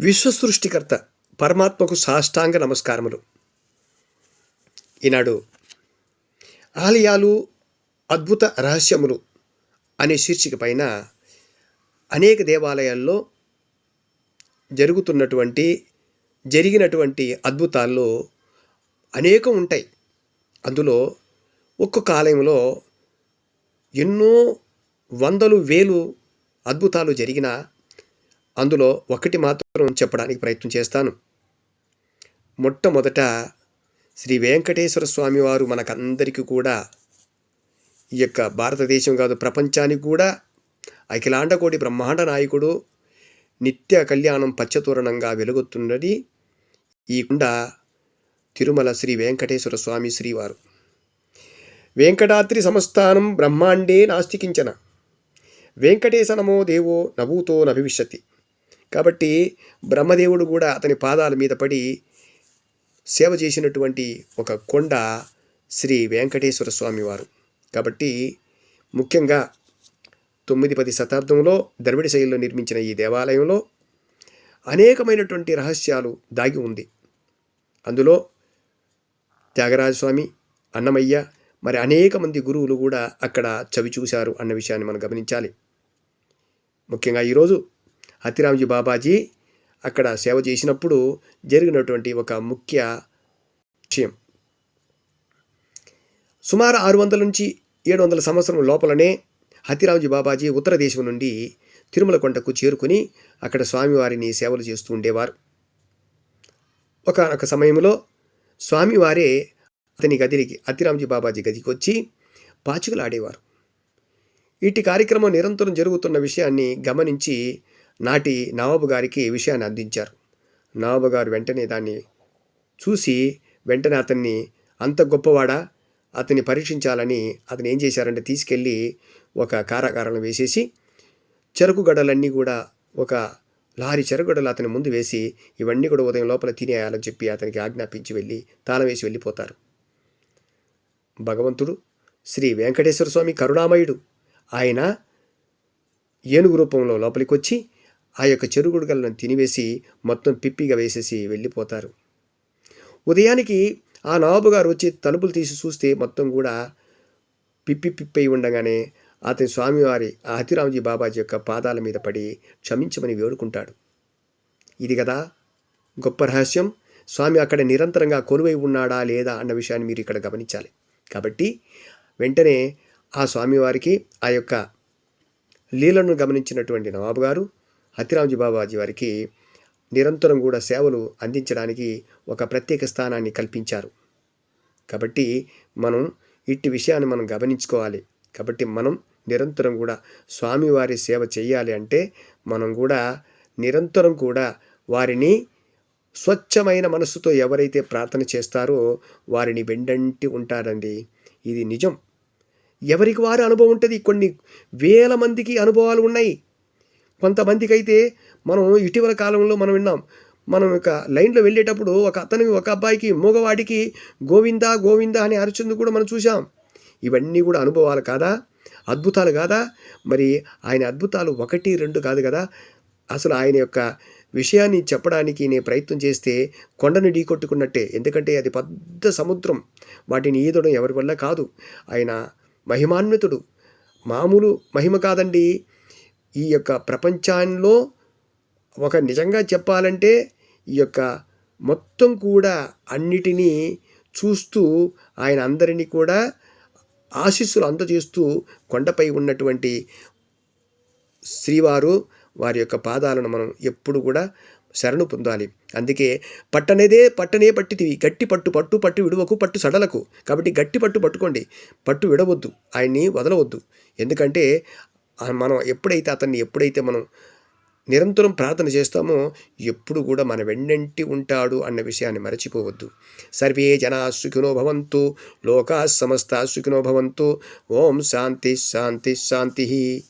విశ్వసృష్టికర్త పరమాత్మకు సాష్టాంగ నమస్కారములు. ఈనాడు ఆలయాలు అద్భుత రహస్యములు అనే శీర్షిక పైన అనేక దేవాలయాల్లో జరుగుతున్నటువంటి జరిగినటువంటి అద్భుతాల్లో అనేకం ఉంటాయి. అందులో ఒక్కొక్క ఆలయంలో ఎన్నో వందలు వేలు అద్భుతాలు జరిగిన అందులో ఒకటి మాత్రం చెప్పడానికి ప్రయత్నం చేస్తాను. మొట్టమొదట శ్రీ వెంకటేశ్వర స్వామి వారు మనకందరికీ కూడా ఈ యొక్క భారతదేశం కాదు ప్రపంచానికి కూడా అఖిలాండకోటి బ్రహ్మాండ నాయకుడు నిత్య కళ్యాణం పచ్చతోరణంగా వెలుగుతున్నది ఈ కుండ తిరుమల శ్రీ వెంకటేశ్వర స్వామి శ్రీవారు. వెంకటాద్రి సంస్థానం బ్రహ్మాండే నాస్తికించన. వెంకటేశ నమో దేవో నభూతో నభవిష్యతి కాబట్టి బ్రహ్మదేవుడు కూడా అతని పాదాల మీద పడి సేవ చేసినటువంటి ఒక కొండ శ్రీ వెంకటేశ్వర స్వామివారు కాబట్టి ముఖ్యంగా తొమ్మిది పది శతాబ్దంలో ద్రవిడ శైలిలో నిర్మించిన ఈ దేవాలయంలో అనేకమైనటువంటి రహస్యాలు దాగి ఉంది. అందులో త్యాగరాజస్వామి అన్నమయ్య మరి అనేక మంది గురువులు కూడా అక్కడ చవి చూశారు అన్న విషయాన్ని మనం గమనించాలి. ముఖ్యంగా ఈరోజు హతిరాంజీ బాబాజీ అక్కడ సేవ చేసినప్పుడు జరిగినటువంటి ఒక ముఖ్య విషయం. సుమారు ఆరు వందల నుంచి ఏడు వందల సంవత్సరం లోపలనే హతిరామ్జీ బాబాజీ ఉత్తర దేశం నుండి తిరుమల కొండకు చేరుకుని అక్కడ స్వామివారిని సేవలు చేస్తూ ఉండేవారు. ఒక సమయంలో స్వామివారే అతని గదికి అతిరామ్జీ బాబాజీ గదికి వచ్చి పాచికలు ఆడేవారు ఇటు కార్యక్రమం నిరంతరం జరుగుతున్న విషయాన్ని గమనించి నాటి నవాబు గారికి ఈ విషయాన్ని అందించారు. నవాబు గారు వెంటనే దాన్ని చూసి వెంటనే అతన్ని అంత గొప్పవాడా? అతన్ని పరీక్షించాలని అతను ఏం చేశారంటే తీసుకెళ్ళి ఒక కారాగారంలో వేసేసి చెరుకు గడలన్నీ కూడా ఒక లారీ చెరగడలు అతని ముందు వేసి ఇవన్నీ కూడా ఉదయం లోపల తినేయాలని చెప్పి అతనికి ఆజ్ఞాపించి వెళ్ళి తాళం వేసి వెళ్ళిపోతారు. భగవంతుడు శ్రీ వెంకటేశ్వర స్వామి కరుణామయుడు. ఆయన ఏనుగు రూపంలో లోపలికి వచ్చి ఆ యొక్క చెరుగుడుగలను తినివేసి మొత్తం పిప్పిగా వేసేసి వెళ్ళిపోతారు. ఉదయానికి ఆ నవాబుగారు వచ్చి తలుపులు తీసి చూస్తే మొత్తం కూడా పిప్పి పిప్పై ఉండగానే అతని స్వామివారి ఆ హతిరామజీ బాబాజీ యొక్క పాదాల మీద పడి క్షమించమని వేడుకుంటాడు. ఇది కదా గొప్ప రహస్యం. స్వామి అక్కడ నిరంతరంగా కొలువై ఉన్నాడా లేదా అన్న విషయాన్ని మీరు ఇక్కడ గమనించాలి. కాబట్టి వెంటనే ఆ స్వామివారికి ఆ యొక్క లీలను గమనించినటువంటి నవాబు గారు హతిరాంజీ బాబాజీ వారికి నిరంతరం కూడా సేవలు అందించడానికి ఒక ప్రత్యేక స్థానాన్ని కల్పించారు. కాబట్టి మనం ఇట్టి విషయాన్ని మనం గమనించుకోవాలి. కాబట్టి మనం నిరంతరం కూడా స్వామివారి సేవ చేయాలి అంటే మనం కూడా నిరంతరం కూడా వారిని స్వచ్ఛమైన మనస్సుతో ఎవరైతే ప్రార్థన చేస్తారో వారిని వెండంటి ఉంటారండి. ఇది నిజం. ఎవరికి వారి అనుభవం ఉంటుంది? కొన్ని వేల మందికి అనుభవాలు ఉన్నాయి. కొంతమందికి అయితే మనం ఇటీవల కాలంలో మనం విన్నాం మనం ఒక లైన్లో వెళ్ళేటప్పుడు ఒక అతని ఒక అబ్బాయికి మూగవాడికి గోవింద గోవింద అని అరుచుంది కూడా మనం చూసాం ఇవన్నీ కూడా అనుభవాలు కాదా? అద్భుతాలు కాదా? మరి ఆయన అద్భుతాలు ఒకటి రెండు కాదు కదా? అసలు ఆయన యొక్క విషయాన్ని చెప్పడానికి నేను ప్రయత్నం చేస్తే కొండను ఢీకొట్టుకున్నట్టే. ఎందుకంటే అది పెద్ద సముద్రం. వాటిని ఈదడం ఎవరి వల్ల కాదు. ఆయన మహిమాన్వితుడు. మామూలు మహిమ కాదండి. ఈ యొక్క ప్రపంచంలో ఒక నిజంగా చెప్పాలంటే ఈ యొక్క మొత్తం కూడా అన్నిటినీ చూస్తూ ఆయన అందరినీ కూడా ఆశీస్సులు అందజేస్తూ కొండపై ఉన్నటువంటి శ్రీవారు వారి యొక్క పాదాలను మనం ఎప్పుడు కూడా శరణు పొందాలి. అందుకే పట్టనేదే పట్టనే పట్టితివి గట్టి పట్టు పట్టు పట్టు విడవకు పట్టు సడలకు. కాబట్టి గట్టి పట్టు పట్టుకోండి. పట్టు విడవద్దు ఆయన్ని వదలవద్దు. ఎందుకంటే మనం ఎప్పుడైతే అతన్ని ఎప్పుడైతే మనం నిరంతరం ప్రార్థన చేస్తామో ఎప్పుడు కూడా మన వెన్నంటి ఉంటాడు అన్న విషయాన్ని మరచిపోవద్దు. సర్వే జనా సుఖినో భవంతు లోకా సమస్త సుఖినో భవంతు. ఓం శాంతి శాంతి శాంతి.